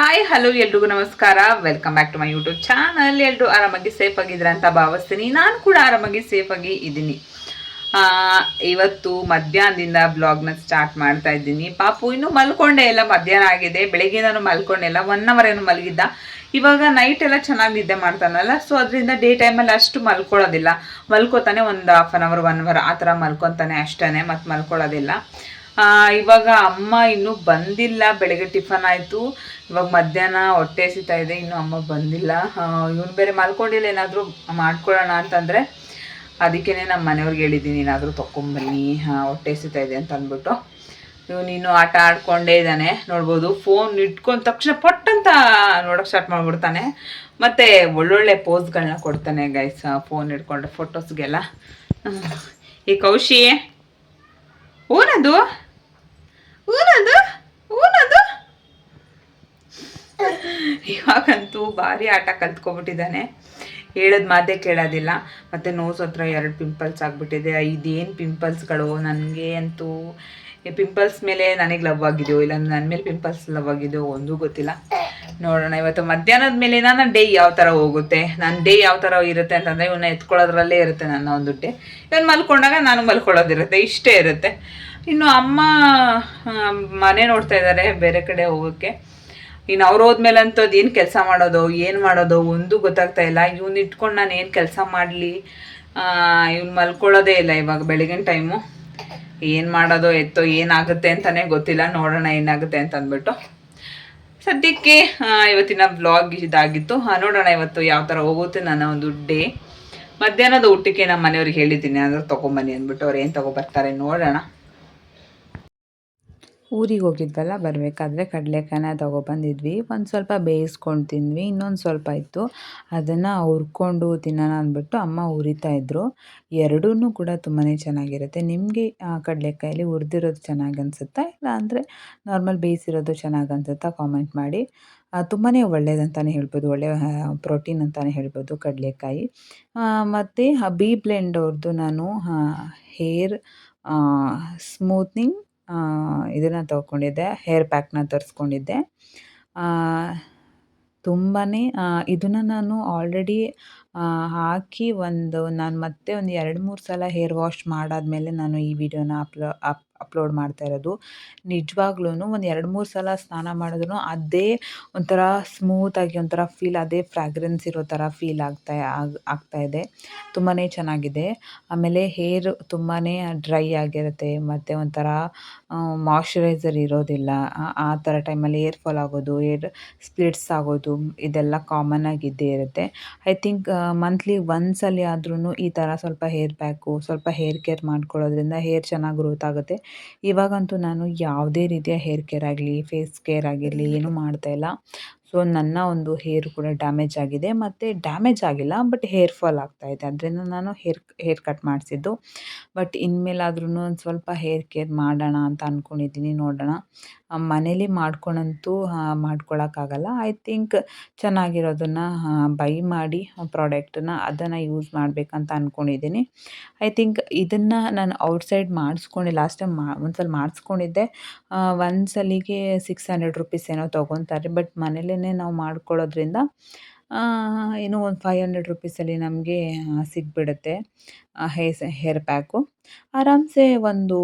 Hi hello ಎಲ್ರಿಗೂ ನಮಸ್ಕಾರ. Welcome back to my YouTube channel ಎಲ್ಲರೂ ಆರಾಮಾಗಿ ಸೇಫ್ ಆಗಿದ್ರ ಅಂತ ಭಾವಿಸ್ತೀನಿ. ನಾನು ಕೂಡ ಆರಾಮಾಗಿ ಸೇಫ್ ಆಗಿ ಇದ್ದೀನಿ. ಇವತ್ತು ಮಧ್ಯಾಹ್ನದಿಂದ ಬ್ಲಾಗ್ನ ಸ್ಟಾರ್ಟ್ ಮಾಡ್ತಾ ಇದ್ದೀನಿ. ಪಾಪು, ಇನ್ನೂ ಮಲ್ಕೊಂಡೇ ಇಲ್ಲ. ಮಧ್ಯಾಹ್ನ ಆಗಿದೆ. ಬೆಳಗ್ಗೆ ನಾನು ಮಲ್ಕೊಂಡಿಲ್ಲ ಒನ್ ಅವರ್ ಏನು ಮಲಗಿದ್ದ. ಇವಾಗ ನೈಟ್ ಎಲ್ಲ ಚೆನ್ನಾಗಿ ನಿದ್ದೆ ಮಾಡ್ತಾನಲ್ಲ. ಸೊ ಅದರಿಂದ ಡೇ ಟೈಮಲ್ಲಿ ಅಷ್ಟು ಮಲ್ಕೊಳ್ಳೋದಿಲ್ಲ. ಮಲ್ಕೋತಾನೆ ಒಂದು half an hour one hour ಆ ಥರ ಮಲ್ಕೊತಾನೆ ಅಷ್ಟೇ ಮತ್ತು ಮಲ್ಕೊಳ್ಳೋದಿಲ್ಲ. ಇವಾಗ ಅಮ್ಮ ಇನ್ನೂ ಬಂದಿಲ್ಲ, ಬೆಳಗ್ಗೆ ಟಿಫನ್ ಆಯಿತು. ಇವಾಗ ಮಧ್ಯಾಹ್ನ ಹೊಟ್ಟೆ ಸಿಗ್ತಾ ಇದೆ, ಇನ್ನೂ ಅಮ್ಮ ಬಂದಿಲ್ಲ. ಇವನು ಬೇರೆ ಮಲ್ಕೊಂಡಿಲ್ಲ, ಏನಾದರೂ ಮಾಡ್ಕೊಳ್ಳೋಣ ಅಂತಂದರೆ ಅದಕ್ಕೇ ನಮ್ಮ ಮನೆಯವ್ರಿಗೆ ಹೇಳಿದ್ದೀನಿ, ಏನಾದರೂ ತೊಗೊಂಬನ್ನಿ ಹೊಟ್ಟೆ ಸಿಗ್ತಾ ಇದೆ ಅಂತ ಅಂದ್ಬಿಟ್ಟು. ಇವನು ಇನ್ನೂ ಆಟ ಆಡ್ಕೊಂಡೇ ಇದ್ದಾನೆ, ನೋಡ್ಬೋದು. ಫೋನ್ ಇಟ್ಕೊಂಡ ತಕ್ಷಣ ಪಟ್ಟಂತ ನೋಡೋಕೆ ಸ್ಟಾರ್ಟ್ ಮಾಡ್ಬಿಡ್ತಾನೆ. ಮತ್ತು ಒಳ್ಳೊಳ್ಳೆ ಪೋಸ್ಗಳನ್ನ ಕೊಡ್ತಾನೆ ಗೈಸ್ ಫೋನ್ ಇಟ್ಕೊಂಡ್ರೆ ಫೋಟೋಸ್ಗೆಲ್ಲ ಈ ಕೌಶಿ ಊನದು ಊನದು ಊನದು ಇವಾಗಂತೂ ಭಾರಿ ಆಟ ಕಲ್ತ್ಕೊಬಿಟ್ಟಿದ್ದಾನೆ. ಹೇಳೋದು ಮಾತೇ ಕೇಳೋದಿಲ್ಲ. ಮತ್ತು ನೋಸ್ ಹತ್ರ ಎರಡು ಪಿಂಪಲ್ಸ್ ಆಗಿಬಿಟ್ಟಿದೆ. ಇದೇನು ಪಿಂಪಲ್ಸ್ಗಳು? ನನಗೆ ಅಂತೂ ಪಿಂಪಲ್ಸ್ ಮೇಲೆ ನನಗೆ ಲವ್ ಆಗಿದೆಯೋ ಇಲ್ಲ ನನ್ನ ಮೇಲೆ ಪಿಂಪಲ್ಸ್ ಲವ್ ಆಗಿದೆಯೋ ಒಂದೂ ಗೊತ್ತಿಲ್ಲ. ನೋಡೋಣ, ಇವತ್ತು ಮಧ್ಯಾಹ್ನದ ಮೇಲೆ ನನ್ನ ಡೇ ಯಾವ ಥರ ಹೋಗುತ್ತೆ? ನನ್ನ ಡೇ ಯಾವ ಥರ ಇರುತ್ತೆ ಅಂತಂದರೆ ಇವನ್ನ ಎತ್ಕೊಳ್ಳೋದ್ರಲ್ಲೇ ಇರುತ್ತೆ ನನ್ನ ಒಂದು ಡೇ ಇವನು ಮಲ್ಕೊಂಡಾಗ ನಾನು ಮಲ್ಕೊಳ್ಳೋದಿರುತ್ತೆ, ಇಷ್ಟೇ ಇರುತ್ತೆ. ಇನ್ನು ಅಮ್ಮ ಮನೆ ನೋಡ್ತಾ ಇದ್ದಾರೆ ಬೇರೆ ಕಡೆ ಹೋಗೋಕ್ಕೆ ಇನ್ನು ಅವ್ರು ಹೋದ್ಮೇಲೆ ಅಂತದ್ದು ಏನು ಕೆಲಸ ಮಾಡೋದು, ಏನು ಮಾಡೋದು ಒಂದು ಗೊತ್ತಾಗ್ತಾ ಇಲ್ಲ. ಇವ್ನ ಇಟ್ಕೊಂಡು ನಾನು ಏನು ಕೆಲಸ ಮಾಡಲಿ? ಇವ್ನು ಮಲ್ಕೊಳ್ಳೋದೇ ಇಲ್ಲ ಇವಾಗ ಬೆಳಗಿನ ಟೈಮು. ಏನು ಮಾಡೋದು, ಎತ್ತೋ, ಏನಾಗುತ್ತೆ ಅಂತಲೇ ಗೊತ್ತಿಲ್ಲ. ನೋಡೋಣ ಏನಾಗುತ್ತೆ ಅಂತ ಅಂದ್ಬಿಟ್ಟು. ಸದ್ಯಕ್ಕೆ ಇವತ್ತಿನ ಬ್ಲಾಗ್ ಇದಾಗಿತ್ತು. ನೋಡೋಣ ಇವತ್ತು ಯಾವ ಥರ ಹೋಗುತ್ತೆ ನನ್ನ ಒಂದು ಡೇ. ಮಧ್ಯಾಹ್ನದ ಊಟಕ್ಕೆ ನಮ್ಮ ಮನೆಯವ್ರಿಗೆ ಹೇಳಿದ್ದೀನಿ. ಅಂದ್ರೆ ತೊಗೊಂಬನ್ನಿ ಅಂದ್ಬಿಟ್ಟು. ಅವ್ರು ಏನು ತೊಗೊಬರ್ತಾರೆ ನೋಡೋಣ. ಊರಿಗೆ ಹೋಗಿದ್ವಲ್ಲ ಬರಬೇಕಾದ್ರೆ ಕಡಲೆಕಾಯನ್ನ ತೊಗೊಬಂದಿದ್ವಿ ಒಂದು ಸ್ವಲ್ಪ ಬೇಯಿಸ್ಕೊಂಡು ತಿಂದ್ವಿ, ಇನ್ನೊಂದು ಸ್ವಲ್ಪ ಇತ್ತು. ಅದನ್ನು ಹುರ್ಕೊಂಡು ತಿನ್ನೋಣ ಅಂದ್ಬಿಟ್ಟು ಅಮ್ಮ ಉರಿತಾ ಇದ್ರು. ಎರಡೂ ಕೂಡ ತುಂಬಾ ಚೆನ್ನಾಗಿರುತ್ತೆ. ನಿಮಗೆ ಕಡಲೆಕಾಯಲ್ಲಿ ಹುರಿದಿರೋದು ಚೆನ್ನಾಗಿ ಅನಿಸುತ್ತಾ ಇಲ್ಲ ಅಂದರೆ ನಾರ್ಮಲ್ ಬೇಯಿಸಿರೋದು ಚೆನ್ನಾಗಿ ಅನಿಸುತ್ತಾ ಕಾಮೆಂಟ್ ಮಾಡಿ. ತುಂಬಾ ಒಳ್ಳೇದಂತಲೇ ಹೇಳ್ಬೋದು. ಒಳ್ಳೆಯ ಪ್ರೋಟೀನ್ ಅಂತಲೇ ಹೇಳ್ಬೋದು ಕಡಲೆಕಾಯಿ. ಮತ್ತು ಬಿ ಬ್ಲೆಂಡ್ ಅವ್ರದ್ದು ನಾನು ಹೇರ್ ಸ್ಮೂತ್ನಿಂಗ್ ಇದನ್ನು ತೊಗೊಂಡಿದ್ದೆ ಹೇರ್ ಪ್ಯಾಕ್ನ ತರಿಸ್ಕೊಂಡಿದ್ದೆ. ತುಂಬಾ ಇದನ್ನು ನಾನು ಆಲ್ರೆಡಿ ಹಾಕಿ ಒಂದು, ನಾನು ಮತ್ತೆ ಒಂದು ಎರಡು, ಮೂರು ಸಲ ಹೇರ್ ವಾಶ್ ಮಾಡಾದಮೇಲೆ ನಾನು ಈ ವಿಡಿಯೋನ ಅಪ್ಲೋ, ಅಪ್ ಅಪ್ಲೋಡ್ ಮಾಡ್ತಾ ಇರೋದು. ನಿಜವಾಗ್ಲೂ ಒಂದು ಎರಡು, ಮೂರು ಸಲ ಸ್ನಾನ ಮಾಡಿದ್ರು ಅದೇ ಒಂಥರ ಸ್ಮೂತಾಗಿ ಒಂಥರ ಫೀಲ್ ಅದೇ ಫ್ರಾಗ್ರೆನ್ಸ್ ಇರೋ ಥರ ಫೀಲ್ ಆಗ್ತಾ, ಆಗ್, ಆಗ್ತಾ ಇದೆ. ತುಂಬಾ ಚೆನ್ನಾಗಿದೆ. ಆಮೇಲೆ ಹೇರ್ ತುಂಬಾ ಡ್ರೈ ಆಗಿರುತ್ತೆ, ಮತ್ತು ಒಂಥರ ಮಾಯ್ಶ್ಚರೈಸರ್ ಇರೋದಿಲ್ಲ. ಆ- ಥರ ಟೈಮಲ್ಲಿ ಏರ್ ಫಾಲ್ ಆಗೋದು ಏರ್ ಸ್ಪ್ಲಿಟ್ಸ್ ಆಗೋದು, ಇದೆಲ್ಲ ಕಾಮನ್ ಆಗಿ ಇದ್ದೇ ಇರುತ್ತೆ ಐ ಥಿಂಕ್ ಮಂತ್ಲಿ ಒಂದ್ಸಲಿ ಆದ್ರೂ ಈ ಥರ ಸ್ವಲ್ಪ ಹೇರ್ ಪ್ಯಾಕು ಸ್ವಲ್ಪ ಹೇರ್ ಕೇರ್ ಮಾಡ್ಕೊಳ್ಳೋದ್ರಿಂದ ಹೇರ್ ಚೆನ್ನಾಗಿ ಗ್ರೋತ್ ಆಗುತ್ತೆ. ಇವಾಗಂತೂ ನಾನು ಯಾವುದೇ ರೀತಿಯ ಹೇರ್ ಕೇರ್ ಆಗಲಿ ಫೇಸ್ ಕೇರ್ ಆಗಿರಲಿ, ಏನೂ ಮಾಡ್ತಾ ಇಲ್ಲ. ಸೊ ನನ್ನ ಒಂದು ಹೇರ್ ಕೂಡ ಡ್ಯಾಮೇಜ್ ಆಗಿದೆ. ಮತ್ತು ಡ್ಯಾಮೇಜ್ ಆಗಿಲ್ಲ ಬಟ್ ಹೇರ್ ಫಾಲ್ ಆಗ್ತಾ ಇದೆ. ಅದರಿಂದ ನಾನು ಹೇರ್ ಹೇರ್ ಕಟ್ ಮಾಡಿಸಿದ್ದು. ಬಟ್ ಇನ್ಮೇಲಾದ್ರೂ ಒಂದು ಸ್ವಲ್ಪ ಹೇರ್ ಕೇರ್ ಮಾಡೋಣ ಅಂತ ಅಂದ್ಕೊಂಡಿದ್ದೀನಿ ನೋಡೋಣ. ಮನೇಲಿ ಮಾಡ್ಕೊಳಂತೂ ಮಾಡ್ಕೊಳಕ್ಕಾಗಲ್ಲ. ಐ ಥಿಂಕ್ ಚೆನ್ನಾಗಿರೋದನ್ನು ಬೈ ಮಾಡಿ ಪ್ರಾಡಕ್ಟನ್ನ ಅದನ್ನು ಯೂಸ್ ಮಾಡಬೇಕಂತ ಅಂದ್ಕೊಂಡಿದ್ದೀನಿ ಐ ಥಿಂಕ್ ಇದನ್ನು ನಾನು ಔಟ್ಸೈಡ್ ಮಾಡಿಸ್ಕೊಂಡು ಲಾಸ್ಟ್ ಟೈಮ್ ಮಾ, ಒಂದ್ಸಲ ಮಾಡಿಸ್ಕೊಂಡಿದ್ದೆ. ಒಂದು ಸಲಿಗೆ ಸಿಕ್ಸ್ ಹಂಡ್ರೆಡ್ ರುಪೀಸ್ ಏನೋ ತೊಗೊತಾರೆ. ಬಟ್ ಮನೇಲೇ ನಾವು ಮಾಡ್ಕೊಳ್ಳೋದ್ರಿಂದ ಏನೋ ಒಂದು ಫೈವ್ ಹಂಡ್ರೆಡ್ ರುಪೀಸಲ್ಲಿ ನಮಗೆ ಸಿಕ್ಬಿಡುತ್ತೆ ಹೇರ್ ಹೇರ್ ಪ್ಯಾಕು ಆರಾಮ್ಸೆ ಒಂದು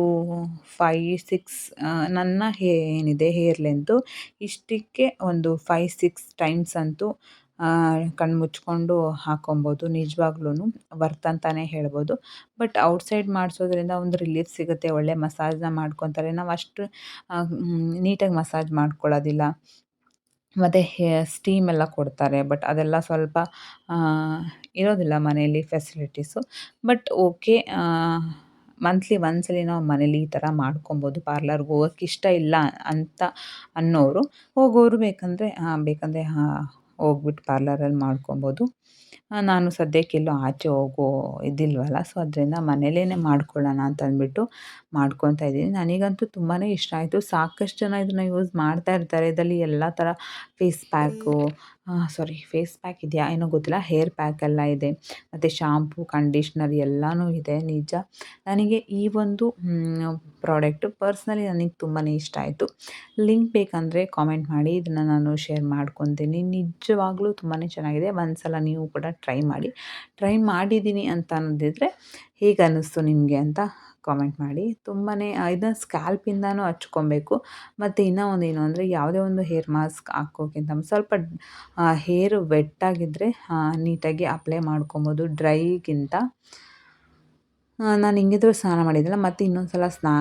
ಫೈ ಸಿಕ್ಸ್ ನನ್ನ ಹೇ, ಏನಿದೆ ಹೇರ್ ಲೆಂತು ಇಷ್ಟಕ್ಕೆ ಒಂದು ಫೈ ಸಿಕ್ಸ್ ಟೈಮ್ಸ್ ಅಂತೂ ಕಣ್ಣು ಮುಚ್ಕೊಂಡು ಹಾಕೊಬೋದು. ನಿಜವಾಗ್ಲೂ ವರ್ತ್ ಅಂತಲೇ ಹೇಳ್ಬೋದು. ಬಟ್ ಔಟ್ಸೈಡ್ ಮಾಡಿಸೋದ್ರಿಂದ ಒಂದು ರಿಲೀಫ್ ಸಿಗುತ್ತೆ. ಒಳ್ಳೆ ಮಸಾಜ್ನ ಮಾಡ್ಕೊತಾರೆ. ನಾವು ಅಷ್ಟು ನೀಟಾಗಿ ಮಸಾಜ್ ಮಾಡ್ಕೊಳ್ಳೋದಿಲ್ಲ. ಮತ್ತು ಹೇ ಸ್ಟೀಮ್ ಎಲ್ಲ ಕೊಡ್ತಾರೆ. ಬಟ್ ಅದೆಲ್ಲ ಸ್ವಲ್ಪ ಇರೋದಿಲ್ಲ ಮನೆಯಲ್ಲಿ ಫೆಸಿಲಿಟೀಸು ಬಟ್ ಓಕೆ ಮಂತ್ಲಿ ಒಂದ್ಸಲಿ ನಾವು ಮನೇಲಿ ಈ ಥರ ಮಾಡ್ಕೊಬೋದು. ಪಾರ್ಲರ್ಗೆ ಹೋಗೋಕ್ಕೆ ಇಷ್ಟ ಇಲ್ಲ ಅಂತ ಅನ್ನೋರು ಹೋಗೋರು ಬೇಕಂದರೆ ಬೇಕಂದರೆ ಹೋಗ್ಬಿಟ್ಟು ಪಾರ್ಲರಲ್ಲಿ ಮಾಡ್ಕೊಬೋದು. ನಾನು ಸದ್ಯಕ್ಕೆಲ್ಲೂ ಆಚೆ ಹೋಗೋ ಇದಿಲ್ವಲ್ಲ, ಸೊ ಅದರಿಂದ ಮನೇಲೇ ಮಾಡ್ಕೊಳ್ಳೋಣ ಅಂತ ಅಂದ್ಬಿಟ್ಟು ಮಾಡ್ಕೊತಾ ಇದ್ದೀನಿ. ನನಗಂತೂ ತುಂಬಾ ಇಷ್ಟ ಆಯಿತು. ಸಾಕಷ್ಟು ಜನ ಇದನ್ನು ಯೂಸ್ ಮಾಡ್ತಾ ಇರ್ತಾರೆ. ಇದರಲ್ಲಿ ಎಲ್ಲ ಥರ face pack sorry face pack ಇದೆಯಾ? ಏನೋ ಗೊತ್ತಿಲ್ಲ. ಹೇರ್ ಪ್ಯಾಕ್ ಎಲ್ಲ ಇದೆ. ಮತ್ತು ಶಾಂಪು ಕಂಡೀಷ್ನರ್ ಎಲ್ಲನೂ ಇದೆ. ನಿಜ. ನನಗೆ ಈ ಒಂದು ಪ್ರಾಡಕ್ಟು ಪರ್ಸ್ನಲಿ ನನಗೆ ತುಂಬಾ ಇಷ್ಟ ಆಯಿತು. ಲಿಂಕ್ ಬೇಕಂದರೆ ಕಾಮೆಂಟ್ ಮಾಡಿ. ಇದನ್ನು ನಾನು ಶೇರ್ ಮಾಡ್ಕೊತೀನಿ. ನಿಜವಾಗ್ಲೂ ತುಂಬಾ ಚೆನ್ನಾಗಿದೆ. ಒಂದು ಸಲ ನೀವು ಕೂಡ ಟ್ರೈ ಮಾಡಿ. ಟ್ರೈ ಮಾಡಿದ್ದೀನಿ ಅಂತ ಅನ್ನೋದಿದ್ರೆ ಹೇಗೆ ಅನ್ನಿಸ್ತು ನಿಮಗೆ ಅಂತ ಕಾಮೆಂಟ್ ಮಾಡಿ. ತುಂಬಾ ಇದನ್ನ ಸ್ಕ್ಯಾಲ್ಪಿಂದನೂ ಹಚ್ಕೊಬೇಕು. ಮತ್ತು ಇನ್ನೂ ಒಂದು ಏನು ಅಂದರೆ, ಯಾವುದೇ ಒಂದು ಹೇರ್ ಮಾಸ್ಕ್ ಹಾಕೋಕ್ಕಿಂತ ಸ್ವಲ್ಪ ಹೇರು ವೆಟ್ಟಾಗಿದ್ದರೆ ನೀಟಾಗಿ ಅಪ್ಲೈ ಮಾಡ್ಕೊಬೋದು ಡ್ರೈಗಿಂತ ನಾನು ಹಿಂಗಿದ್ರು ಸ್ನಾನ ಮಾಡಿದ್ದಿಲ್ಲ ಮತ್ತು ಇನ್ನೊಂದು ಸಲ ಸ್ನಾ,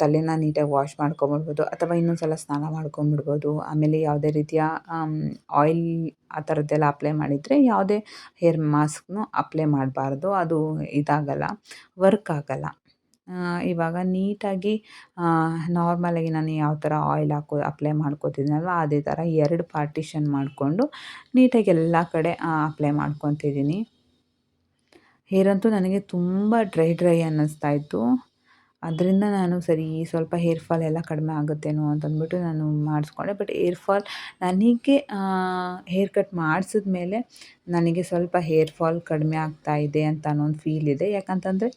ತಲೆನ ನೀಟಾಗಿ ವಾಶ್ ಮಾಡ್ಕೊಂಬಿಡ್ಬೋದು, ಅಥವಾ ಇನ್ನೊಂದು ಸಲ ಸ್ನಾನ ಮಾಡ್ಕೊಂಬಿಡ್ಬೋದು. ಆಮೇಲೆ ಯಾವುದೇ ರೀತಿಯ ಆಯಿಲ್ ಆ ಥರದ್ದೆಲ್ಲ ಅಪ್ಲೈ ಮಾಡಿದರೆ, ಯಾವುದೇ ಹೇರ್ ಮಾಸ್ಕ್ನು ಅಪ್ಲೈ ಮಾಡಬಾರ್ದು. ಅದು ಇದಾಗಲ್ಲ ವರ್ಕ್ ಆಗಲ್ಲ. ಇವಾಗ ನೀಟಾಗಿ ನಾರ್ಮಲಾಗಿ ನಾನು ಯಾವ ಥರ ಆಯಿಲ್ ಹಾಕೋ ಅಪ್ಲೈ ಮಾಡ್ಕೋತಿದ್ದೀನಲ್ವ, ಅದೇ ಥರ ಎರಡು ಪಾರ್ಟಿಷನ್ ಮಾಡಿಕೊಂಡು ನೀಟಾಗಿ ಎಲ್ಲ ಕಡೆ ಅಪ್ಲೈ ಮಾಡ್ಕೊತಿದ್ದೀನಿ. ಹೇರ್ ಅಂತೂ ನನಗೆ ತುಂಬ ಡ್ರೈ ಡ್ರೈ ಅನ್ನಿಸ್ತಾ ಇತ್ತು. ಅದರಿಂದ ನಾನು ಸರಿ ಸ್ವಲ್ಪ ಹೇರ್ ಫಾಲ್ ಎಲ್ಲ ಕಡಿಮೆ ಆಗುತ್ತೇನೋ ಅಂತಂದ್ಬಿಟ್ಟು ನಾನು ಮಾಡಿಸ್ಕೊಂಡೆ ಬಟ್ ಹೇರ್ ಫಾಲ್ ನನಗೆ ಹೇರ್ ಕಟ್ ಮಾಡಿಸಿದ ಮೇಲೆ ನನಗೆ ಸ್ವಲ್ಪ ಹೇರ್ ಫಾಲ್ ಕಡಿಮೆ ಆಗ್ತಾ ಇದೆ ಅಂತ ಅನ್ನೋ ಒಂದು ಫೀಲ್ ಇದೆ. ಯಾಕಂತಂದರೆ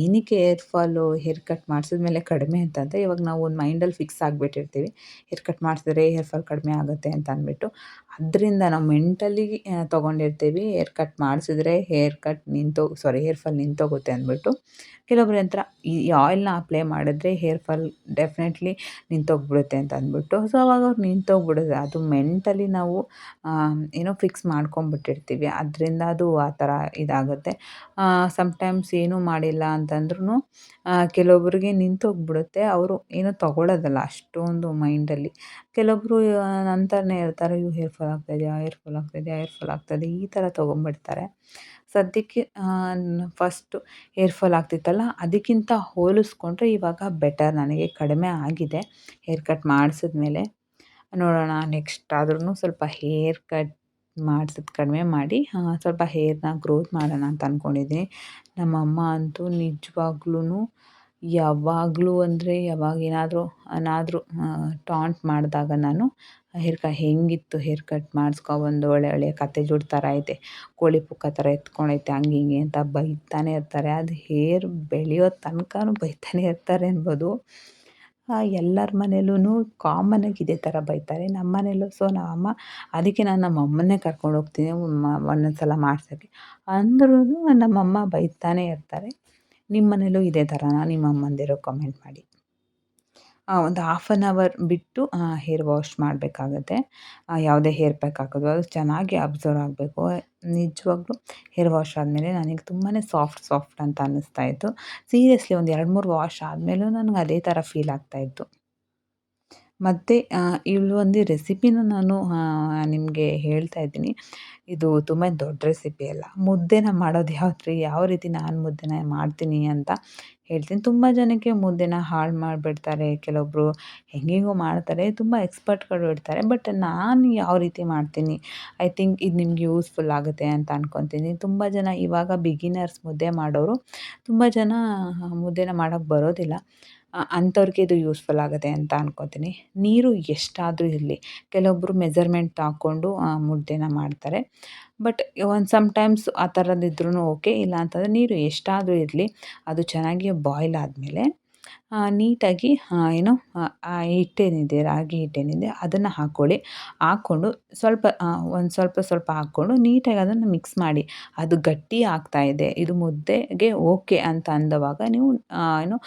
ಏನಕ್ಕೆ ಹೇರ್ ಫಾಲು ಹೇರ್ ಕಟ್ ಮಾಡಿಸಿದ ಮೇಲೆ ಕಡಿಮೆ ಅಂತಂದರೆ ಇವಾಗ ನಾವು ಒಂದು ಮೈಂಡಲ್ಲಿ ಫಿಕ್ಸ್ ಆಗಿಬಿಟ್ಟಿರ್ತೀವಿ. ಹೇರ್ ಕಟ್ ಮಾಡಿಸಿದ್ರೆ ಹೇರ್ ಫಾಲ್ ಕಡಿಮೆ ಆಗುತ್ತೆ ಅಂತ ಅಂದ್ಬಿಟ್ಟು. ಅದರಿಂದ ನಾವು ಮೆಂಟಲಿ ತೊಗೊಂಡಿರ್ತೀವಿ. ಹೇರ್ ಕಟ್ ಮಾಡಿಸಿದ್ರೆ ಹೇರ್ ಕಟ್ ನಿಂತು ಸಾರಿ ಹೇರ್ ಫಾಲ್ ನಿಂತೋಗುತ್ತೆ ಅಂದ್ಬಿಟ್ಟು. ಕೆಲವೊಬ್ರು ನಂತರ ಈ ಆಯಿಲ್ನ ಅಪ್ಲೈ ಮಾಡಿದ್ರೆ ಹೇರ್ ಫಾಲ್ ಡೆಫಿನೆಟ್ಲಿ ನಿಂತೋಗ್ಬಿಡುತ್ತೆ ಅಂತ ಅಂದ್ಬಿಟ್ಟು. ಸೊ ಅವಾಗ ಅವ್ರು ನಿಂತೋಗ್ಬಿಡುತ್ತೆ ಅದು ಮೆಂಟಲಿ ನಾವು ಏನೋ ಫಿಕ್ಸ್ ಮಾಡ್ಕೊಂಬಿಟ್ಟಿರ್ತೀವಿ ಅದರಿಂದ ಅದು ಆ ಥರ ಇದಾಗುತ್ತೆ. ಸಮಟೈಮ್ಸ್ ಏನೂ ಮಾಡಿಲ್ಲ ಅಂತಂದ್ರೂ ಕೆಲವೊಬ್ಬರಿಗೆ ನಿಂತೋಗ್ಬಿಡುತ್ತೆ. ಅವರು ಏನೂ ತಗೊಳ್ಳೋದಲ್ಲ ಅಷ್ಟೊಂದು ಮೈಂಡಲ್ಲಿ. ಕೆಲವೊಬ್ಬರು ನಂತರನೇ ಇರ್ತಾರೆ ಇವು ಹೇರ್ ಫಾಲ್ ಆಗ್ತಾಯಿದೆಯಾ ಹೇರ್ ಫಾಲ್ ಆಗ್ತಾಯಿದೆಯಾ ಹೇರ್ ಫಾಲ್ ಆಗ್ತಾಯಿದೆ ಈ ಥರ ತೊಗೊಂಬಿಡ್ತಾರೆ. ಸದ್ಯಕ್ಕೆ ಫಸ್ಟು ಹೇರ್ ಫಾಲ್ ಆಗ್ತಿತ್ತಲ್ಲ, ಅದಕ್ಕಿಂತ ಹೋಲಿಸ್ಕೊಂಡ್ರೆ ಇವಾಗ ಬೆಟರ್ ನನಗೆ, ಕಡಿಮೆ ಆಗಿದೆ. ಹೇರ್ ಕಟ್ ಮಾಡಿಸಿದ್ಮೇಲೆ ನೋಡೋಣ ನೆಕ್ಸ್ಟ್ ಆದ್ರೂ ಸ್ವಲ್ಪ ಹೇರ್ ಕಟ್ ಮಾಡ್ಸೋದು ಕಡಿಮೆ ಮಾಡಿ ಸ್ವಲ್ಪ ಹೇರ್ನ ಗ್ರೋತ್ ಮಾಡೋಣ ಅಂತ ಅಂದ್ಕೊಂಡಿದ್ದೀನಿ ನಮ್ಮಮ್ಮ ಅಂತೂ ನಿಜವಾಗ್ಲೂ ಯಾವಾಗಲೂ ಅಂದರೆ ಯಾವಾಗ ಏನಾದರೂ ಏನಾದರೂ ಟಾಂಟ್ ಮಾಡಿದಾಗ ನಾನು ಹೇರ್ ಕ ಹೆಂಗಿತ್ತು ಹೇರ್ ಕಟ್ ಮಾಡಿಸ್ಕೊಬಂದು ಒಳ್ಳೆ ಒಳ್ಳೆ ಕತೆ ಜೋಡಿ ಥರ ಐತೆ, ಕೋಳಿ ಪುಕ್ಕ ಥರ ಎತ್ಕೊಂಡೈತೆ, ಹಂಗೆ ಹಿಂಗೆ ಅಂತ ಬೈತಾನೆ ಇರ್ತಾರೆ. ಅದು ಹೇರ್ ಬೆಳೆಯೋ ತನಕನೂ ಬೈತಾನೆ ಇರ್ತಾರೆ ಅನ್ಬೋದು. ಎಲ್ಲರ ಮನೇಲೂ ಕಾಮನಾಗಿ ಇದೇ ಥರ ಬೈತಾರೆ. ನಮ್ಮ ಮನೇಲೂ ಸೊ ನಮ್ಮಮ್ಮ ಅದಕ್ಕೆ ನಾನು ನಮ್ಮ ಅಮ್ಮನ್ನೇ ಕರ್ಕೊಂಡು ಹೋಗ್ತೀನಿ ಒಂದೊಂದು ಸಲ ಮಾಡ್ಸೋಕ್ಕೆ. ಅಂದ್ರೂ ನಮ್ಮಮ್ಮ ಬೈತಾನೆ ಇರ್ತಾರೆ. ನಿಮ್ಮ ಮನೇಲೂ ಇದೇ ಥರನಾ ನಿಮ್ಮ ಅಮ್ಮಂದಿರು ಕಮೆಂಟ್ ಮಾಡಿ. ಒಂದು ಹಾಫ್ ಆನ್ ಅವರ್ ಬಿಟ್ಟು ಹೇರ್ ವಾಶ್ ಮಾಡಬೇಕಾಗತ್ತೆ. ಯಾವುದೇ ಹೇರ್ ಪ್ಯಾಕ್ ಹಾಕೋದು ಅದು ಚೆನ್ನಾಗಿ ಅಬ್ಸರ್ವ್ ಆಗಬೇಕು. ನಿಜವಾಗ್ಲೂ ಹೇರ್ ವಾಶ್ ಆದಮೇಲೆ ನನಗೆ ತುಂಬಾ ಸಾಫ್ಟ್ ಸಾಫ್ಟ್ ಅಂತ ಅನ್ನಿಸ್ತಾ ಇತ್ತು. ಸೀರಿಯಸ್ಲಿ ಒಂದು ಎರಡು ಮೂರು ವಾಶ್ ಆದಮೇಲೂ ನನಗೆ ಅದೇ ಥರ ಫೀಲ್ ಆಗ್ತಾಯಿತ್ತು ಮತ್ತು ಇಲ್ಲಿ ಒಂದು ರೆಸಿಪಿನ ನಾನು ನಿಮಗೆ ಹೇಳ್ತಾ ಇದ್ದೀನಿ. ಇದು ತುಂಬ ದೊಡ್ಡ ರೆಸಿಪಿ ಅಲ್ಲ. ಮುದ್ದೆನ ಮಾಡೋದು ಯಾವ ಯಾವ ರೀತಿ ನಾನು ಮುದ್ದೆನ ಮಾಡ್ತೀನಿ ಅಂತ ಹೇಳ್ತೀನಿ. ತುಂಬ ಜನಕ್ಕೆ ಮುದ್ದೆನ ಹಾಳು ಮಾಡಿಬಿಡ್ತಾರೆ. ಕೆಲವೊಬ್ಬರು ಹೇಗೇಗೋ ಮಾಡ್ತಾರೆ. ತುಂಬ ಎಕ್ಸ್ಪರ್ಟ್ಗಳು ಇರ್ತಾರೆ. ಬಟ್ ನಾನು ಯಾವ ರೀತಿ ಮಾಡ್ತೀನಿ? ಐ ಥಿಂಕ್ ಇದು ನಿಮಗೆ ಯೂಸ್ಫುಲ್ ಆಗುತ್ತೆ ಅಂತ ಅಂದ್ಕೊತೀನಿ ತುಂಬ ಜನ ಇವಾಗ ಬಿಗಿನರ್ಸ್ ಮುದ್ದೆ ಮಾಡೋರು, ತುಂಬ ಜನ ಮುದ್ದೆನ ಮಾಡೋಕ್ಕೆ ಬರೋದಿಲ್ಲ. ಅಂಥವ್ರಿಗೆ ಇದು ಯೂಸ್ಫುಲ್ ಆಗುತ್ತೆ ಅಂತ ಅನ್ಕೋತೀನಿ. ನೀರು ಎಷ್ಟಾದರೂ ಇರಲಿ. ಕೆಲವೊಬ್ಬರು ಮೆಜರ್ಮೆಂಟ್ ತಾಕೊಂಡು ಮುದ್ದೆನ ಮಾಡ್ತಾರೆ. ಬಟ್ ಒಂದು ಸಮ್ಟೈಮ್ಸ್ ಆ ಥರದ್ದು ಓಕೆ ಇಲ್ಲ ಅಂತಂದರೆ ನೀರು ಎಷ್ಟಾದರೂ ಇರಲಿ. ಅದು ಚೆನ್ನಾಗಿ ಬಾಯ್ಲ್ ಆದಮೇಲೆ ನೀಟಾಗಿ ಏನು ಹಿಟ್ಟೇನಿದೆ, ರಾಗಿ ಹಿಟ್ಟೇನಿದೆ ಅದನ್ನು ಹಾಕ್ಕೊಳ್ಳಿ ಹಾಕ್ಕೊಂಡು ಸ್ವಲ್ಪ ಒಂದು ಸ್ವಲ್ಪ ಸ್ವಲ್ಪ ಹಾಕ್ಕೊಂಡು ನೀಟಾಗಿ ಅದನ್ನು ಮಿಕ್ಸ್ ಮಾಡಿ. ಅದು ಗಟ್ಟಿ ಆಗ್ತಾ ಇದೆ. ಇದು ಮುದ್ದೆಗೆ ಓಕೆ ಅಂತ ಅಂದವಾಗ ನೀವು ಏನು,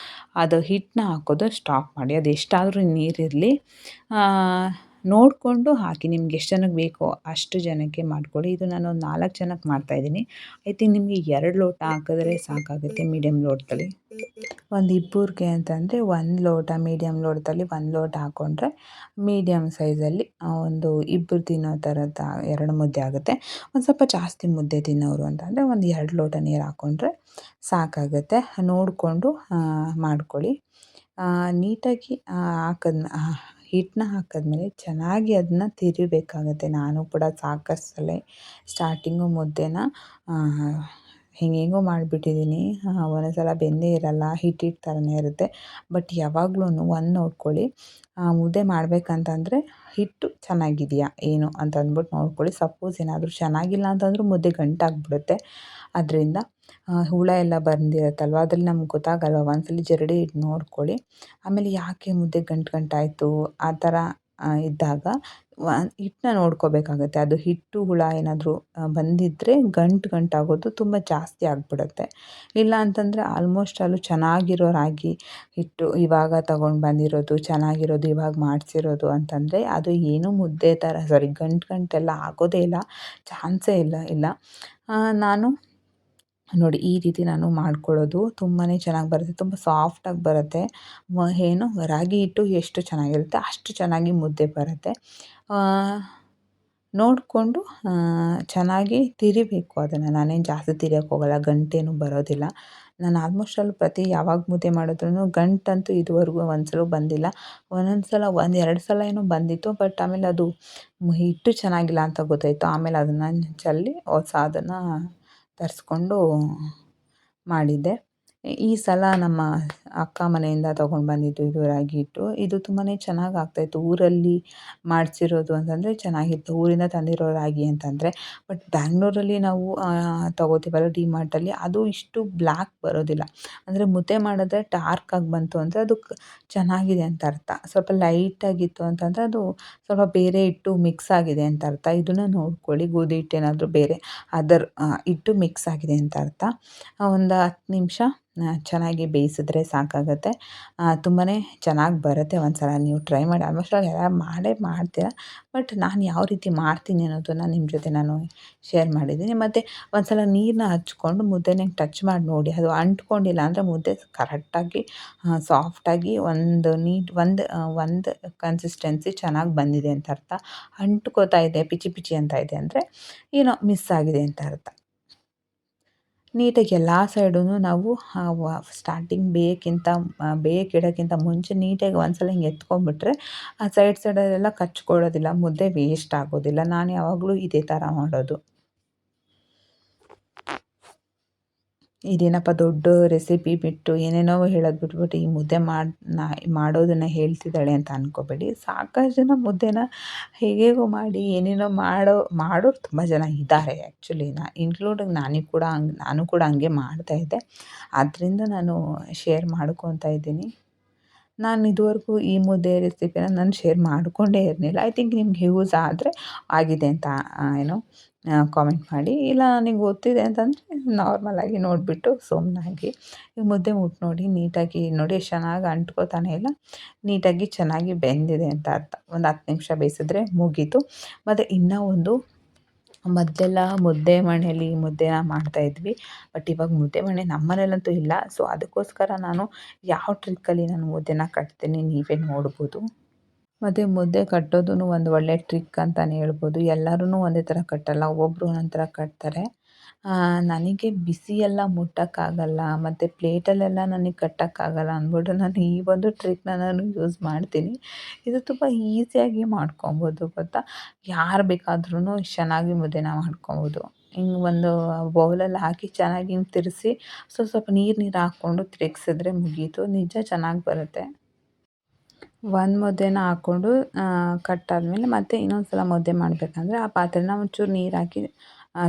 ಅದು ಹಿಟ್ಟನ್ನ ಹಾಕೋದು ಸ್ಟಾಪ್ ಮಾಡಿ. ಅದು ಎಷ್ಟಾದರೂ ನೀರಿರಲಿ. ನೋಡಿಕೊಂಡು ಹಾಕಿ ನಿಮ್ಗೆ ಎಷ್ಟು ಜನಕ್ಕೆ ಬೇಕೋ ಅಷ್ಟು ಜನಕ್ಕೆ ಮಾಡಿಕೊಳ್ಳಿ. ಇದು ನಾನು ಒಂದು ನಾಲ್ಕು ಜನಕ್ಕೆ ಮಾಡ್ತಾಯಿದ್ದೀನಿ ಐ ತಿಂಕ್ ನಿಮಗೆ ಎರಡು ಲೋಟ ಹಾಕಿದ್ರೆ ಸಾಕಾಗುತ್ತೆ ಮೀಡಿಯಮ್ ಲೋಟದಲ್ಲಿ. ಒಂದು ಇಬ್ಬರಿಗೆ ಅಂತಂದರೆ ಒಂದು ಲೋಟ ಮೀಡಿಯಮ್ ಲೋಟದಲ್ಲಿ ಒಂದು ಲೋಟ ಹಾಕ್ಕೊಂಡ್ರೆ ಮೀಡಿಯಮ್ ಸೈಜಲ್ಲಿ ಒಂದು ಇಬ್ಬರು ತಿನ್ನೋ ಥರದ ಎರಡು ಮುದ್ದೆ ಆಗುತ್ತೆ. ಒಂದು ಸ್ವಲ್ಪ ಜಾಸ್ತಿ ಮುದ್ದೆ ತಿನ್ನೋರು ಅಂತಂದರೆ ಒಂದು ಎರಡು ಲೋಟ ನೀರು ಹಾಕ್ಕೊಂಡ್ರೆ ಸಾಕಾಗುತ್ತೆ. ನೋಡಿಕೊಂಡು ಮಾಡ್ಕೊಳ್ಳಿ. ನೀಟಾಗಿ ಹಾಕಿದ್ಮ ಹಿಟ್ಟನ್ನ ಹಾಕಿದ್ಮೇಲೆ ಚೆನ್ನಾಗಿ ಅದನ್ನ ತಿರಿಬೇಕಾಗುತ್ತೆ ನಾನು ಕೂಡ ಸಾಕಷ್ಟು ಸಲ ಸ್ಟಾರ್ಟಿಂಗು ಮುದ್ದೆನ ಹೆಂಗೆಂಗೋ ಮಾಡಿಬಿಟ್ಟಿದ್ದೀನಿ ಒಂದೊಂದು ಸಲ ಬೆಂದೇ ಇರಲ್ಲ ಹಿಟ್ಟು ಹಿಟ್ಟು ಥರನೇ ಇರುತ್ತೆ. ಬಟ್ ಯಾವಾಗ್ಲೂ ಒಂದು ನೋಡ್ಕೊಳ್ಳಿ. ಮುದ್ದೆ ಮಾಡಬೇಕಂತಂದರೆ ಹಿಟ್ಟು ಚೆನ್ನಾಗಿದೆಯಾ, ಏನು ಅಂತ ಅಂದ್ಬಿಟ್ಟು ನೋಡ್ಕೊಳ್ಳಿ. ಸಪೋಸ್ ಏನಾದರೂ ಚೆನ್ನಾಗಿಲ್ಲ ಅಂತಂದ್ರೂ ಮುದ್ದೆ ಗಂಟಾಗ್ಬಿಡುತ್ತೆ. ಅದರಿಂದ ಹುಳ ಎಲ್ಲ ಬಂದಿರುತ್ತಲ್ವ? ಅದ್ರಲ್ಲಿ ನಮ್ಗೆ ಗೊತ್ತಾಗಲ್ಲ ಒಂದ್ಸಲ ಜರಡಿ ಇಟ್ಟು ನೋಡ್ಕೊಳ್ಳಿ. ಆಮೇಲೆ ಯಾಕೆ ಮುದ್ದೆ ಗಂಟು ಗಂಟಾಯಿತು? ಆ ಥರ ಇದ್ದಾಗ ಹಿಟ್ಟನ್ನ ನೋಡ್ಕೋಬೇಕಾಗುತ್ತೆ. ಅದು ಹಿಟ್ಟು, ಹುಳ ಏನಾದರೂ ಬಂದಿದ್ದರೆ ಗಂಟು ಗಂಟಾಗೋದು ತುಂಬ ಜಾಸ್ತಿ ಆಗಿಬಿಡುತ್ತೆ. ಇಲ್ಲ ಅಂತಂದರೆ ಆಲ್ಮೋಸ್ಟ್ ಅಲ್ಲೂ ಚೆನ್ನಾಗಿರೋ ರಾಗಿ ಹಿಟ್ಟು ಇವಾಗ ತಗೊಂಡು ಬಂದಿರೋದು, ಚೆನ್ನಾಗಿರೋದು, ಇವಾಗ ಮಾಡಿಸಿರೋದು ಅಂತಂದರೆ ಅದು ಏನೂ ಮುದ್ದೆ ಥರ, ಸಾರಿ ಗಂಟು ಗಂಟೆಲ್ಲ ಆಗೋದೇ ಇಲ್ಲ. ಚಾನ್ಸೇ ಇಲ್ಲ ಇಲ್ಲ. ನಾನು ನೋಡಿ ಈ ರೀತಿ ನಾನು ಮಾಡ್ಕೊಳ್ಳೋದು ತುಂಬಾ ಚೆನ್ನಾಗಿ ಬರುತ್ತೆ, ತುಂಬ ಸಾಫ್ಟಾಗಿ ಬರುತ್ತೆ. ಮ, ಏನು ರಾಗಿ ಹಿಟ್ಟು ಎಷ್ಟು ಚೆನ್ನಾಗಿರುತ್ತೆ ಅಷ್ಟು ಚೆನ್ನಾಗಿ ಮುದ್ದೆ ಬರುತ್ತೆ. ನೋಡಿಕೊಂಡು ಚೆನ್ನಾಗಿ ತಿರಿಬೇಕು ಅದನ್ನು. ನಾನೇನು ಜಾಸ್ತಿ ತಿರಿಯೋಕ್ಕೆ ಹೋಗಲ್ಲ, ಗಂಟೇನು ಬರೋದಿಲ್ಲ. ನಾನು ಆಲ್ಮೋಸ್ಟ್ ಅಲ್ಲಿ ಪ್ರತಿ ಯಾವಾಗ ಮುದ್ದೆ ಮಾಡಿದ್ರೂ ಗಂಟಂತೂ ಇದುವರೆಗೂ ಒಂದ್ಸಲ ಬಂದಿಲ್ಲ. ಒಂದೊಂದು ಸಲ ಒಂದು ಎರಡು ಸಲ ಏನೋ ಬಂದಿತ್ತು ಬಟ್ ಆಮೇಲೆ ಅದು ಹಿಟ್ಟು ಚೆನ್ನಾಗಿಲ್ಲ ಅಂತ ಗೊತ್ತಾಯಿತು. ಆಮೇಲೆ ಅದನ್ನು ಚಲ್ಲಿ ಹೊಸ ಅದನ್ನು ತರಿಸ್ಕೊಂಡು ಮಾಡಿದ್ದೆ. ಈ ಸಲ ನಮ್ಮ ಅಕ್ಕ ಮನೆಯಿಂದ ತೊಗೊಂಡು ಬಂದಿದ್ದು ಇದು ರಾಗಿ ಹಿಟ್ಟು. ಇದು ತುಂಬಾ ಚೆನ್ನಾಗಿ ಆಗ್ತಾಯಿತ್ತು ಊರಲ್ಲಿ ಮಾಡಿಸಿರೋದು ಅಂತಂದರೆ ಚೆನ್ನಾಗಿತ್ತು. ಊರಿಂದ ತಂದಿರೋ ರಾಗಿ ಅಂತಂದರೆ. ಬಟ್ ಬ್ಯಾಂಗ್ಳೂರಲ್ಲಿ ನಾವು ತೊಗೋತೀವಲ್ಲ ಡಿಮಾರ್ಟಲ್ಲಿ ಅದು ಇಷ್ಟು ಬ್ಲ್ಯಾಕ್ ಬರೋದಿಲ್ಲ. ಅಂದರೆ ಮುದ್ದೆ ಮಾಡಿದ್ರೆ ಡಾರ್ಕಾಗಿ ಬಂತು ಅಂದರೆ ಅದು ಚೆನ್ನಾಗಿದೆ ಅಂತ ಅರ್ಥ. ಸ್ವಲ್ಪ ಲೈಟಾಗಿತ್ತು ಅಂತಂದರೆ ಅದು ಸ್ವಲ್ಪ ಬೇರೆ ಹಿಟ್ಟು ಮಿಕ್ಸ್ ಆಗಿದೆ ಅಂತ ಅರ್ಥ. ಇದನ್ನು ನೋಡ್ಕೊಳ್ಳಿ. ಗೋಧಿ ಹಿಟ್ಟು ಏನಾದರೂ ಬೇರೆ ಅದರ್ ಹಿಟ್ಟು ಮಿಕ್ಸ್ ಆಗಿದೆ ಅಂತ ಅರ್ಥ. ಒಂದು ಹತ್ತು ನಿಮಿಷ ಚೆನ್ನಾಗಿ ಬೇಯಿಸಿದ್ರೆ ಸಾಕಾಗುತ್ತೆ. ತುಂಬಾ ಚೆನ್ನಾಗಿ ಬರುತ್ತೆ ಒಂದು ಸಲ ನೀವು ಟ್ರೈ ಮಾಡಿ. ಆಲ್ಮೋಸ್ಟ್ ಆಲ್ ಎಲ್ಲ ಮಾಡೇ ಮಾಡ್ತೀರ. ಬಟ್ ನಾನು ಯಾವ ರೀತಿ ಮಾಡ್ತೀನಿ ಅನ್ನೋದನ್ನು ನಿಮ್ಮ ಜೊತೆ ನಾನು ಶೇರ್ ಮಾಡಿದ್ದೀನಿ. ಮತ್ತು ಒಂದು ಸಲ ನೀರನ್ನ ಹಚ್ಕೊಂಡು ಮುದ್ದೆನ ಟಚ್ ಮಾಡಿ ನೋಡಿ. ಅದು ಅಂಟ್ಕೊಂಡಿಲ್ಲ ಅಂದರೆ ಮುದ್ದೆ ಕರೆಕ್ಟಾಗಿ ಸಾಫ್ಟಾಗಿ ಒಂದು ನೀಟ್ ಒಂದು ಒಂದು ಕನ್ಸಿಸ್ಟೆನ್ಸಿ ಚೆನ್ನಾಗಿ ಬಂದಿದೆ ಅಂತ ಅರ್ಥ. ಅಂಟ್ಕೋತಾ ಇದೆ, ಪಿಚಿ ಪಿಚಿ ಅಂತ ಇದೆ ಅಂದರೆ ಏನೋ ಮಿಸ್ ಆಗಿದೆ ಅಂತ ಅರ್ಥ. ನೀಟಾಗಿ ಎಲ್ಲ ಸೈಡೂ ನಾವು ಸ್ಟಾರ್ಟಿಂಗ್ ಬೇಯಕ್ಕಿಂತ ಬೇಯಕ್ಕೆ ಇಡೋಕ್ಕಿಂತ ಮುಂಚೆ ನೀಟಾಗಿ ಒಂದು ಸಲ ಹಿಂಗೆ ಎತ್ಕೊಂಡ್ಬಿಟ್ರೆ ಆ ಸೈಡ್ ಸೈಡಲ್ಲೆಲ್ಲ ಕಚ್ಕೊಳ್ಳೋದಿಲ್ಲ, ಮುದ್ದೆ ವೇಸ್ಟ್ ಆಗೋದಿಲ್ಲ. ನಾನು ಯಾವಾಗಲೂ ಇದೇ ಥರ ಮಾಡೋದು. ಇದೇನಪ್ಪ ದೊಡ್ಡ ರೆಸಿಪಿ ಬಿಟ್ಟು ಏನೇನೋ ಹೇಳೋದು ಬಿಟ್ಬಿಟ್ಟು ಈ ಮುದ್ದೆ ಮಾಡಿ, ನಾ ಮಾಡೋದನ್ನು ಹೇಳ್ತಿದ್ದಾಳೆ ಅಂತ ಅಂದ್ಕೋಬೇಡಿ ಸಾಕಷ್ಟು ಜನ ಮುದ್ದೆನ ಹೇಗೇಗೋ ಮಾಡಿ, ಏನೇನೋ ಮಾಡೋ, ಮಾಡೋರು ತುಂಬ ಜನ ಇದ್ದಾರೆ ಆ್ಯಕ್ಚುಲಿ ನಾ ಇನ್ಕ್ಲೂಡಿಂಗ್ ನಾನು ಕೂಡ ಹಂಗೆ, ನಾನು ಕೂಡ ಹಂಗೆ ಮಾಡ್ತಾಯಿದ್ದೆ ಆದ್ದರಿಂದ ನಾನು ಶೇರ್ ಮಾಡ್ಕೊತಾ ಇದ್ದೀನಿ. ನಾನು ಇದುವರೆಗೂ ಈ ಮುದ್ದೆ ರೆಸಿಪಿನ ನಾನು ಶೇರ್ ಮಾಡಿಕೊಂಡೇ ಇರಲಿಲ್ಲ. ಐ ಥಿಂಕ್ ನಿಮ್ಗೆ ಯೂಸ್ ಆದರೆ ಆಗಿದೆ ಅಂತ ಏನು. ಕಾಮೆಂಟ್ ಮಾಡಿ. ಇಲ್ಲ ನನಗೆ ಗೊತ್ತಿದೆ ಅಂತಂದರೆ ನಾರ್ಮಲಾಗಿ ನೋಡಿಬಿಟ್ಟು ಸುಮ್ಮನಾಗಿ ಈ ಮುದ್ದೆ ಮುಟ್ಟು ನೋಡಿ, ನೀಟಾಗಿ ನೋಡಿ, ಚೆನ್ನಾಗಿ ಅಂಟ್ಕೋತಾನೆ ಇಲ್ಲ. ನೀಟಾಗಿ ಚೆನ್ನಾಗಿ ಬೆಂದಿದೆ ಅಂತ ಅರ್ಥ. ಒಂದು ಹತ್ತು ನಿಮಿಷ ಬೇಯಿಸಿದ್ರೆ ಮುಗೀತು. ಮತ್ತು ಇನ್ನೂ ಒಂದು ಮೊದಲೆಲ್ಲ ಮುದ್ದೆ ಮಣೆಯಲ್ಲಿ ಮುದ್ದೆನ ಮಾಡ್ತಾಯಿದ್ವಿ ಬಟ್ ಇವಾಗ ಮುದ್ದೆ ಮಣೆ ನಮ್ಮ ಮನೇಲಂತೂ ಇಲ್ಲ. ಸೊ ಅದಕ್ಕೋಸ್ಕರ ನಾನು ಯಾವ ಟ್ರಿಕ್ಕಲ್ಲಿ ನಾನು ಮುದ್ದೆನ ಕಟ್ತೀನಿ, ನೀವೇ ನೋಡ್ಬೋದು. ಮತ್ತು ಮುದ್ದೆ ಕಟ್ಟೋದೂ ಒಂದು ಒಳ್ಳೆ ಟ್ರಿಕ್ ಅಂತಲೇ ಹೇಳ್ಬೋದು. ಎಲ್ಲರೂ ಒಂದೇ ಥರ ಕಟ್ಟಲ್ಲ ಒಬ್ಬೊಬ್ಬರು ಒಂದೊಂದು ಥರ ಕಟ್ತಾರೆ ನನಗೆ ಬಿಸಿಯೆಲ್ಲ ಮುಟ್ಟೋಕ್ಕಾಗಲ್ಲ, ಮತ್ತು ಪ್ಲೇಟಲ್ಲೆಲ್ಲ ನನಗೆ ಕಟ್ಟೋಕ್ಕಾಗಲ್ಲ ಅಂದ್ಬಿಟ್ಟು ನಾನು ಈ ಒಂದು ಟ್ರಿಕ್ನ ನಾನು ಯೂಸ್ ಮಾಡ್ತೀನಿ. ಇದು ತುಂಬ ಈಸಿಯಾಗಿ ಮಾಡ್ಕೊಬೋದು ಗೊತ್ತಾ? ಯಾರು ಬೇಕಾದ್ರೂ ಚೆನ್ನಾಗಿ ಮುದ್ದೆನ ಮಾಡ್ಕೊಬೋದು. ಹಿಂಗೆ ಒಂದು ಬೌಲಲ್ಲಿ ಹಾಕಿ ಚೆನ್ನಾಗಿ ಹಿಂಗೆ ತಿರುಸಿ ಸ್ವಲ್ಪ ಸ್ವಲ್ಪ ನೀರು ನೀರು ಹಾಕ್ಕೊಂಡು ತಿರುಗ್ಸಿದ್ರೆ ಮುಗೀತು. ನಿಜ ಚೆನ್ನಾಗಿ ಬರುತ್ತೆ. ಒಂದು ಮುದ್ದೆನ ಹಾಕ್ಕೊಂಡು ಕಟ್ಟಾದಮೇಲೆ ಮತ್ತೆ ಇನ್ನೊಂದು ಸಲ ಮುದ್ದೆ ಮಾಡಬೇಕಂದ್ರೆ ಆ ಪಾತ್ರೆನ ಒಂಚೂರು ನೀರು ಹಾಕಿ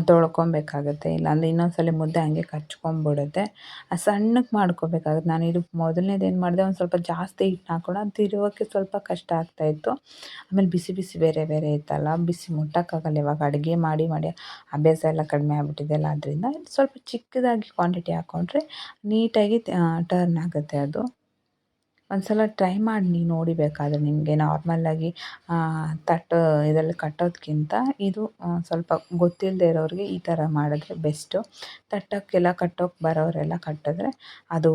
ತೊಳ್ಕೊಬೇಕಾಗುತ್ತೆ. ಇಲ್ಲಾಂದರೆ ಇನ್ನೊಂದು ಸಲ ಮುದ್ದೆ ಹಂಗೆ ಆ ಸಣ್ಣಕ್ಕೆ ಮಾಡ್ಕೋಬೇಕಾಗುತ್ತೆ. ನಾನು ಇದು ಮೊದಲನೇದು ಏನು ಮಾಡಿದೆ, ಒಂದು ಸ್ವಲ್ಪ ಜಾಸ್ತಿ ಹಿಟ್ಟು ಹಾಕೊಂಡು ಅದು ತಿರುಗೋಕ್ಕೆ ಸ್ವಲ್ಪ ಕಷ್ಟ ಆಗ್ತಾಯಿತ್ತು ಆಮೇಲೆ ಬಿಸಿ ಬಿಸಿ ಬೇರೆ ಬೇರೆ ಇತ್ತಲ್ಲ, ಬಿಸಿ ಮುಟ್ಟೋಕ್ಕಾಗಲ್ಲ. ಇವಾಗ ಅಡುಗೆ ಮಾಡಿ ಮಾಡಿ ಅಭ್ಯಾಸ ಎಲ್ಲ ಕಡಿಮೆ ಆಗ್ಬಿಟ್ಟಿದೆಯಲ್ಲ ಅದರಿಂದ ಸ್ವಲ್ಪ ಚಿಕ್ಕದಾಗಿ ಕ್ವಾಂಟಿಟಿ ಹಾಕ್ಕೊಂಡ್ರೆ ನೀಟಾಗಿ ಟರ್ನ್ ಆಗುತ್ತೆ ಅದು. ಒಂದು ಸಲ ಟ್ರೈ ಮಾಡಿ ನೀವು ನೋಡಿಬೇಕಾದ್ರೆ ನಿಮಗೆ ನಾರ್ಮಲ್ಲಾಗಿ ತಟ್ಟು ಇದರಲ್ಲಿ ಕಟ್ಟೋದಕ್ಕಿಂತ ಇದು ಸ್ವಲ್ಪ ಗೊತ್ತಿಲ್ಲದೆ ಇರೋರಿಗೆ ಈ ಥರ ಮಾಡಿದ್ರೆ ಬೆಸ್ಟು ತಟ್ಟಕ್ಕೆಲ್ಲ ಕಟ್ಟೋಕ್ಕೆ ಬರೋರೆಲ್ಲ ಕಟ್ಟಿದ್ರೆ ಅದು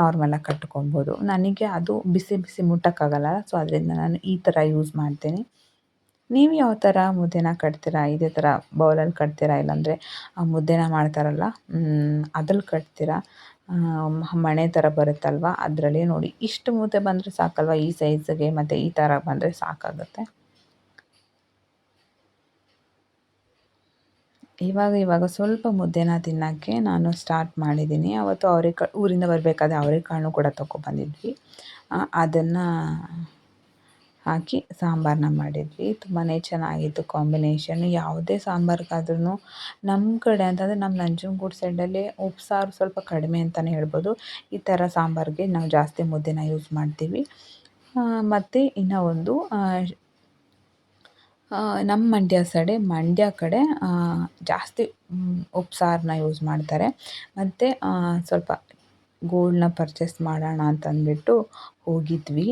ನಾರ್ಮಲಾಗಿ ಕಟ್ಕೊಬೋದು. ನನಗೆ ಅದು ಬಿಸಿ ಬಿಸಿ ಮುಟ್ಟೋಕ್ಕಾಗಲ್ಲ ಸೊ ಅದರಿಂದ ನಾನು ಈ ಥರ ಯೂಸ್ ಮಾಡ್ತೀನಿ. ನೀವು ಯಾವ ಥರ ಮುದ್ದೆನ ಕಟ್ತೀರಾ? ಇದೇ ಥರ ಬೌಲಲ್ಲಿ ಕಟ್ತೀರಾ? ಇಲ್ಲಾಂದರೆ ಮುದ್ದೆನ ಮಾಡ್ತಾರಲ್ಲ ಅದ್ರಲ್ಲಿ ಕಟ್ತೀರಾ? ಮಣೆ ಥರ ಬರುತ್ತಲ್ವ? ಅದರಲ್ಲಿ ನೋಡಿ, ಇಷ್ಟು ಮೂತೆ ಬಂದರೆ ಸಾಕಲ್ವ? ಈ ಸೈಜ್ಗೆ ಮತ್ತು ಈ ಥರ ಬಂದರೆ ಸಾಕಾಗುತ್ತೆ. ಇವಾಗ ಇವಾಗ ಸ್ವಲ್ಪ ಮುದ್ದೆನ ತಿನ್ನೋಕ್ಕೆ ನಾನು ಸ್ಟಾರ್ಟ್ ಮಾಡಿದ್ದೀನಿ ಅವತ್ತು ಅವ್ರೆಕಾಳು ಊರಿಂದ ಬರಬೇಕಾದ್ರೆ ಅವರೆಕಾಳನ್ನೂ ಕೂಡ ತೊಗೊಬಂದಿದ್ವಿ ಅದನ್ನು ಹಾಕಿ ಸಾಂಬಾರನ್ನ ಮಾಡಿದ್ವಿ. ತುಂಬಾ ಚೆನ್ನಾಗಿತ್ತು ಕಾಂಬಿನೇಷನ್ ಯಾವುದೇ ಸಾಂಬಾರಿಗಾದ್ರೂ ನಮ್ಮ ಕಡೆ ಅಂತಂದರೆ ನಮ್ಮ ನಂಜನಗೂಡು ಸೈಡಲ್ಲಿ ಉಪ್ಸಾರು ಸ್ವಲ್ಪ ಕಡಿಮೆ ಅಂತಲೇ ಹೇಳ್ಬೋದು. ಈ ಥರ ಸಾಂಬಾರಿಗೆ ನಾವು ಜಾಸ್ತಿ ಮುದ್ದೆನ ಯೂಸ್ ಮಾಡ್ತೀವಿ. ಮತ್ತು ಇನ್ನು ಒಂದು ನಮ್ಮ ಮಂಡ್ಯ ಸೈಡೆ ಮಂಡ್ಯ ಕಡೆ ಜಾಸ್ತಿ ಉಪ್ಸಾರನ್ನ ಯೂಸ್ ಮಾಡ್ತಾರೆ. ಮತ್ತು ಸ್ವಲ್ಪ ಗೋಲ್ಡ್ನ ಪರ್ಚೇಸ್ ಮಾಡೋಣ ಅಂತಂದ್ಬಿಟ್ಟು ಹೋಗಿದ್ವಿ.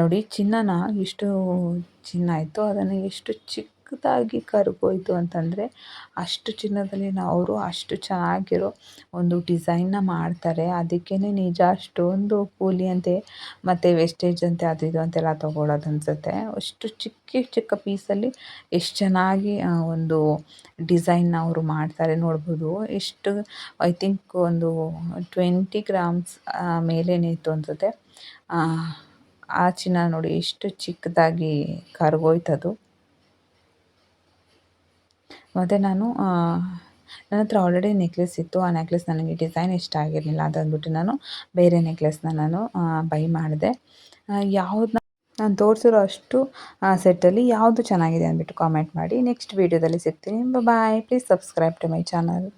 ನೋಡಿ, ಚಿನ್ನನ ಎಷ್ಟು ಚಿನ್ನ ಇತ್ತು ಅದನ್ನು ಎಷ್ಟು ಚಿಕ್ಕದಾಗಿ ಕರಗೋಯ್ತು ಅಂತಂದರೆ, ಅಷ್ಟು ಚಿನ್ನದಲ್ಲಿ ನಾವು ಅವರು ಅಷ್ಟು ಚೆನ್ನಾಗಿರೋ ಒಂದು ಡಿಸೈನ್ನ ಮಾಡ್ತಾರೆ. ಅದಕ್ಕೇ ನಿಜ ಅಷ್ಟೊಂದು ಕೂಲಿ ಅಂತೆ, ಮತ್ತು ವೇಸ್ಟೇಜ್ ಅಂತೆ, ಅದು ಇದು ಅಂತೆಲ್ಲ ತೊಗೊಳೋದು ಅನಿಸುತ್ತೆ. ಅಷ್ಟು ಚಿಕ್ಕ ಚಿಕ್ಕ ಪೀಸಲ್ಲಿ ಎಷ್ಟು ಚೆನ್ನಾಗಿ ಒಂದು ಡಿಸೈನ್ನ ಅವರು ಮಾಡ್ತಾರೆ ನೋಡ್ಬೋದು. ಎಷ್ಟು, ಐ ಥಿಂಕ್ ಒಂದು ಟ್ವೆಂಟಿ ಗ್ರಾಮ್ಸ್ ಮೇಲೇನೇ ಇತ್ತು ಅನಿಸುತ್ತೆ. ಆ ಚಿನ್ನ ನೋಡಿ ಎಷ್ಟು ಚಿಕ್ಕದಾಗಿ ಕರ್ಗೋಯ್ತದು. ಮತ್ತು ನಾನು ನನ್ನ ಹತ್ರ ಆಲ್ರೆಡಿ ನೆಕ್ಲೆಸ್ ಇತ್ತು. ಆ ನೆಕ್ಲೆಸ್ ನನಗೆ ಡಿಸೈನ್ ಇಷ್ಟ ಆಗಿರಲಿಲ್ಲ. ಅಂತ ಅಂದ್ಬಿಟ್ಟು ನಾನು ಬೇರೆ ನೆಕ್ಲೆಸ್ನ ನಾನು ಬೈ ಮಾಡಿದೆ. ಯಾವ್ದನ್ನ ನಾನು ತೋರಿಸಿರೋ ಅಷ್ಟು ಸೆಟ್ಟಲ್ಲಿ ಯಾವುದು ಚೆನ್ನಾಗಿದೆ ಅಂದ್ಬಿಟ್ಟು ಕಾಮೆಂಟ್ ಮಾಡಿ. ನೆಕ್ಸ್ಟ್ ವೀಡಿಯೋದಲ್ಲಿ ಸಿಗ್ತೀನಿ. Bye please subscribe to my channel